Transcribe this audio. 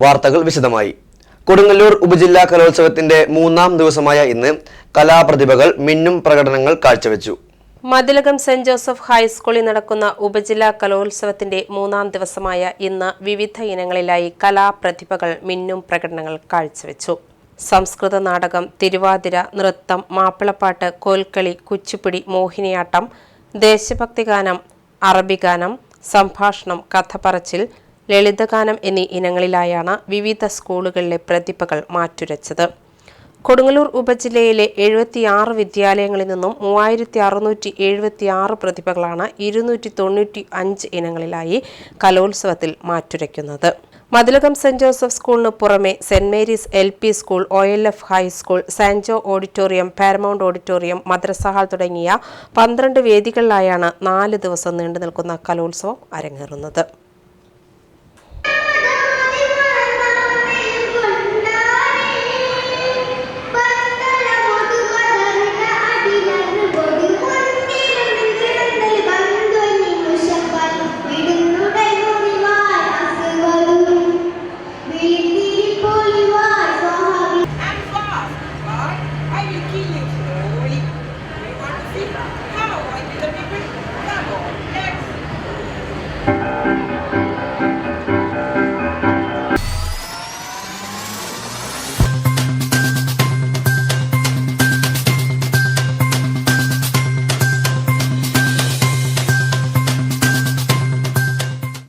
വാർത്തകൾ വിശദമായി. കൊടുങ്ങല്ലൂർ ഉപജില്ലാ കലോത്സവത്തിന്റെ മൂന്നാം ദിവസമായ ഇന്ന് കലാപ്രതിഭകൾ മിന്നും പ്രകടനങ്ങൾ കാഴ്ചവെച്ചു. മതിലകം സെന്റ് ജോസഫ് ഹൈസ്കൂളിൽ നടക്കുന്ന ഉപജില്ലാ കലോത്സവത്തിന്റെ മൂന്നാം ദിവസമായ ഇന്ന് വിവിധ ഇനങ്ങളിലായി കലാപ്രതിഭകൾ മിന്നും പ്രകടനങ്ങൾ കാഴ്ചവെച്ചു. സംസ്കൃത നാടകം തിരുവാതിര നൃത്തം മാപ്പിളപ്പാട്ട് കോൽക്കളി കുച്ചിപ്പുടി മോഹിനിയാട്ടം ദേശഭക്തി ഗാനം അറബി ഗാനം സംഭാഷണം കഥ പറച്ചിൽ ലളിതഗാനം എന്നീ ഇനങ്ങളിലായാണ് വിവിധ സ്കൂളുകളിലെ പ്രതിഭകൾ മാറ്റുരച്ചത്. കൊടുങ്ങല്ലൂർ ഉപജില്ലയിലെ എഴുപത്തിയാറ് വിദ്യാലയങ്ങളിൽ നിന്നും മൂവായിരത്തി അറുന്നൂറ്റി എഴുപത്തിയാറ് പ്രതിഭകളാണ് ഇരുന്നൂറ്റി തൊണ്ണൂറ്റി അഞ്ച് ഇനങ്ങളിലായി കലോത്സവത്തിൽ മാറ്റുരയ്ക്കുന്നത്. മതിലകം സെന്റ് ജോസഫ് സ്കൂളിന് പുറമെ Saint Mary's L P school O L F high school Sanjo auditorium Paramount auditorium മദ്രസഹാൾ തുടങ്ങിയ പന്ത്രണ്ട് വേദികളിലായാണ് നാല് ദിവസം നീണ്ടു നിൽക്കുന്ന കലോത്സവം അരങ്ങേറുന്നത്.